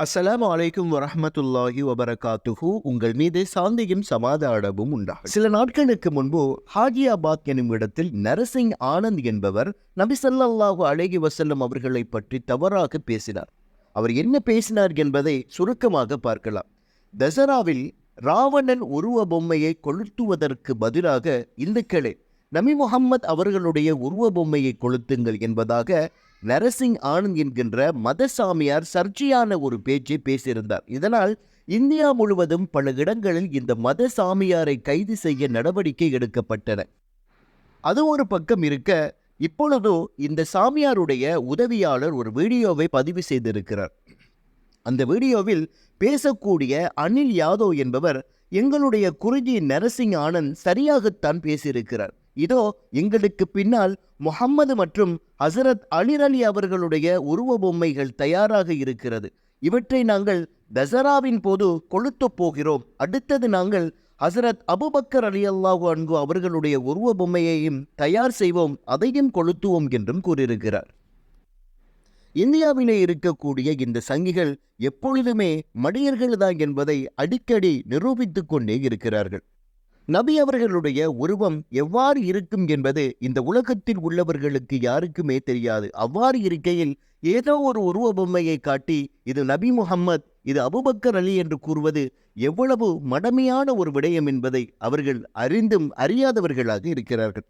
அஸ்லாம் வலைக்கும் வரமத்துல்லாஹி வபரகாத்துஹு. உங்கள் மீது சாந்தியும் சமாதானமும் உண்டாகும் சில நாட்களுக்கு முன்பு ஹாஜியாபாத் எனும் இடத்தில் நரசிங் ஆனந்த் என்பவர் நபி அழகி அலைஹி அவர்களை பற்றி தவறாக பேசினார். அவர் என்ன பேசினார் என்பதை சுருக்கமாக பார்க்கலாம். தசராவில் ராவணன் உருவ பொம்மையை கொளுத்துவதற்கு பதிலாக இந்துக்களே நபி முகம்மது அவர்களுடைய உருவ பொம்மையை கொளுத்துங்கள் என்பதாக நரசிங் ஆனந்த் என்கின்ற மதசாமியார் சர்ச்சையான ஒரு பேச்சை பேசியிருந்தார். இதனால் இந்தியா முழுவதும் பல இடங்களில் இந்த மத சாமியாரை கைது செய்ய நடவடிக்கை எடுக்கப்பட்டன. அது ஒரு பக்கம் இருக்க இப்பொழுதோ இந்த சாமியாருடைய உதவியாளர் ஒரு வீடியோவை பதிவு செய்திருக்கிறார். அந்த வீடியோவில் பேசக்கூடிய அனில் யாதவ் என்பவர் எங்களுடைய குருஜி நரசிங் ஆனந்த் சரியாகத்தான் பேசியிருக்கிறார். இதோ எங்களுக்கு பின்னால் முகம்மது மற்றும் ஹசரத் அலிர் அலி அவர்களுடைய உருவ பொம்மைகள் தயாராக இருக்கிறது. இவற்றை நாங்கள் தசராவின் போது கொளுத்தப் போகிறோம். அடுத்தது நாங்கள் ஹசரத் அபுபக்கர் அலி அல்லாஹு அன்பு அவர்களுடைய உருவ பொம்மையையும் தயார் செய்வோம். அதையும் கொளுத்துவோம் என்றும் கூறியிருக்கிறார். இந்தியாவிலே இருக்கக்கூடிய இந்த சங்கிகள் எப்பொழுதுமே மடியர்கள்தான் என்பதை அடிக்கடி நிரூபித்துக் கொண்டே இருக்கிறார்கள். நபி அவர்களுடைய உருவம் எவ்வாறு இருக்கும் என்பது இந்த உலகத்தில் உள்ளவர்களுக்கு யாருக்குமே தெரியாது. அவ்வாறு இருக்கையில் ஏதோ ஒரு உருவ பொம்மையை காட்டி இது நபி முகம்மத் இது அபுபக்கர் அலி என்று கூறுவது எவ்வளவு மடமையான ஒரு விடயம் என்பதை அவர்கள் அறிந்தும் அறியாதவர்களாக இருக்கிறார்கள்.